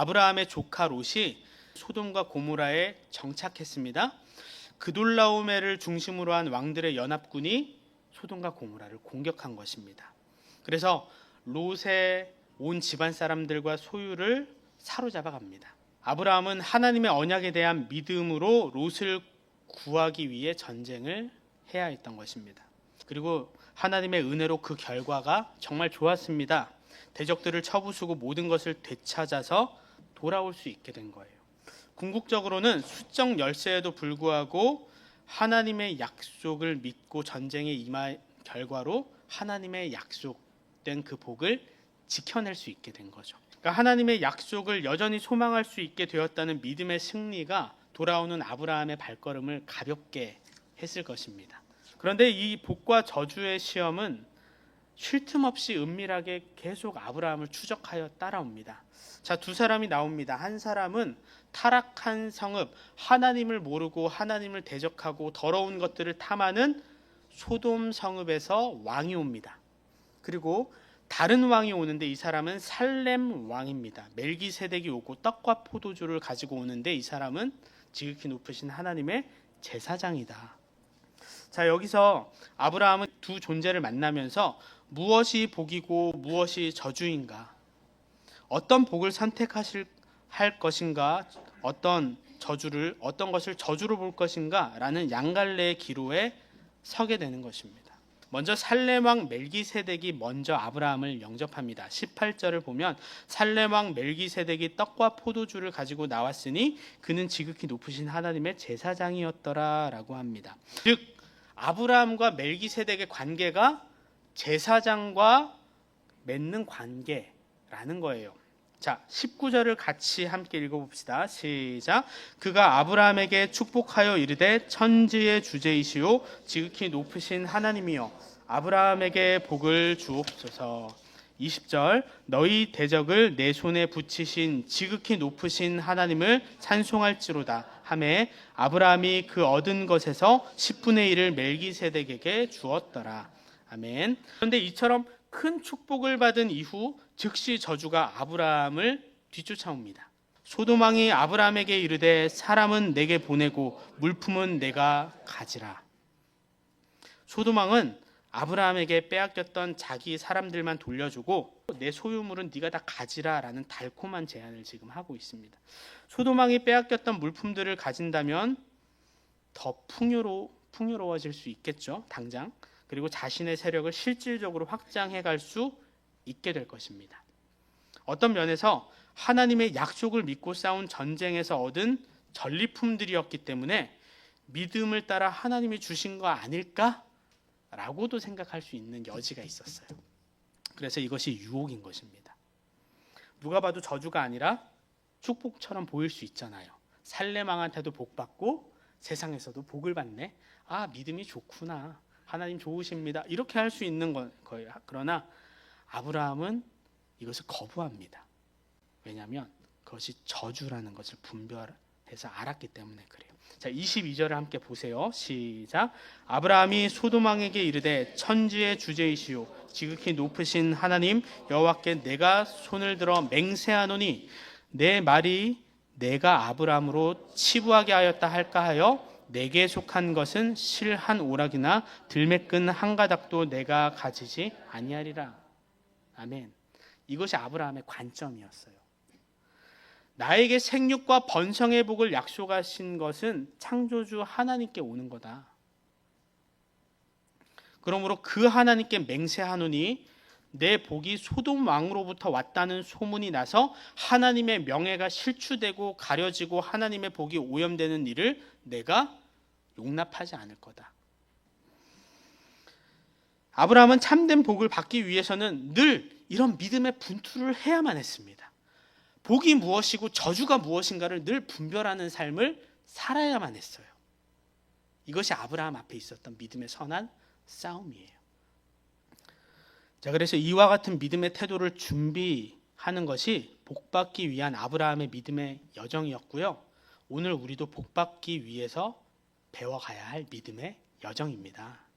아브라함의 조카 롯이 소돔과 고모라에 정착했습니다. 그돌라오메를 중심으로 한 왕들의 연합군이 소돔과 고모라를 공격한 것입니다. 그래서 롯의 온 집안 사람들과 소유를 사로잡아 갑니다. 아브라함은 하나님의 언약에 대한 믿음으로 롯을 구하기 위해 전쟁을 해야 했던 것입니다. 그리고 하나님의 은혜로 그 결과가 정말 좋았습니다. 대적들을 쳐부수고 모든 것을 되찾아서 돌아올 수 있게 된 거예요. 궁극적으로는 수적 열세에도 불구하고 하나님의 약속을 믿고 전쟁에 임한 결과로 하나님의 약속된 그 복을 지켜낼 수 있게 된 거죠. 그러니까 하나님의 약속을 여전히 소망할 수 있게 되었다는 믿음의 승리가 돌아오는 아브라함의 발걸음을 가볍게 했을 것입니다. 그런데 이 복과 저주의 시험은 쉴 틈 없이 은밀하게 계속 아브라함을 추적하여 따라옵니다. 자, 두 사람이 나옵니다. 한 사람은 타락한 성읍, 하나님을 모르고 하나님을 대적하고 더러운 것들을 탐하는 소돔 성읍에서 왕이 옵니다. 그리고 다른 왕이 오는데 이 사람은 살렘 왕입니다. 멜기세덱이 오고 떡과 포도주를 가지고 오는데 이 사람은 지극히 높으신 하나님의 제사장이다. 자, 여기서 아브라함은 두 존재를 만나면서 무엇이 복이고 무엇이 저주인가? 어떤 복을 선택하실 할 것인가? 어떤 저주를 어떤 것을 저주로 볼 것인가라는 양갈래의 기로에 서게 되는 것입니다. 먼저 살렘 왕 멜기세덱이 먼저 아브라함을 영접합니다. 18절을 보면 살렘 왕 멜기세덱이 떡과 포도주를 가지고 나왔으니 그는 지극히 높으신 하나님의 제사장이었더라라고 합니다. 즉 아브라함과 멜기세덱의 관계가 제사장과 맺는 관계라는 거예요. 자, 19절을 같이 함께 읽어봅시다. 시작. 그가 아브라함에게 축복하여 이르되 천지의 주제이시오 지극히 높으신 하나님이여 아브라함에게 복을 주옵소서. 20절 너희 대적을 내 손에 붙이신 지극히 높으신 하나님을 찬송할지로다 하매 아브라함이 그 얻은 것에서 10분의 1을 멜기세덱에게 주었더라. 아멘. 그런데 이처럼 큰 축복을 받은 이후 즉시 저주가 아브라함을 뒤쫓아옵니다. 소도망이 아브라함에게 이르되 사람은 내게 보내고 물품은 내가 가지라. 소도망은 아브라함에게 빼앗겼던 자기 사람들만 돌려주고 내 소유물은 네가 다 가지라라는 달콤한 제안을 지금 하고 있습니다. 소도망이 빼앗겼던 물품들을 가진다면 더 풍요로 풍요로워질 수 있겠죠. 당장 그리고 자신의 세력을 실질적으로 확장해 갈 수 있게 될 것입니다. 어떤 면에서 하나님의 약속을 믿고 싸운 전쟁에서 얻은 전리품들이었기 때문에 믿음을 따라 하나님이 주신 거 아닐까라고도 생각할 수 있는 여지가 있었어요. 그래서 이것이 유혹인 것입니다. 누가 봐도 저주가 아니라 축복처럼 보일 수 있잖아요. 살레망한테도 복 받고 세상에서도 복을 받네. 아 믿음이 좋구나. 하나님 좋으십니다. 이렇게 할 수 있는 거예요. 그러나 아브라함은 이것을 거부합니다. 왜냐하면 그것이 저주라는 것을 분별해서 알았기 때문에 그래요. 자, 22절을 함께 보세요. 시작. 아브라함이 소도망에게 이르되 천지의 주제이시오 지극히 높으신 하나님 여호와께 내가 손을 들어 맹세하노니 내 말이 내가 아브라함으로 치부하게 하였다 할까 하여 내게 속한 것은 실 한 오락이나 들매끈 한 가닥도 내가 가지지 아니하리라. 아멘. 이것이 아브라함의 관점이었어요. 나에게 생육과 번성의 복을 약속하신 것은 창조주 하나님께 오는 거다. 그러므로 그 하나님께 맹세하노니 내 복이 소돔 왕으로부터 왔다는 소문이 나서 하나님의 명예가 실추되고 가려지고 하나님의 복이 오염되는 일을 내가 용납하지 않을 거다. 아브라함은 참된 복을 받기 위해서는 늘 이런 믿음의 분투를 해야만 했습니다. 복이 무엇이고 저주가 무엇인가를 늘 분별하는 삶을 살아야만 했어요. 이것이 아브라함 앞에 있었던 믿음의 선한 싸움이에요. 자, 그래서 이와 같은 믿음의 태도를 준비하는 것이 복받기 위한 아브라함의 믿음의 여정이었고요. 오늘 우리도 복받기 위해서 배워가야 할 믿음의 여정입니다.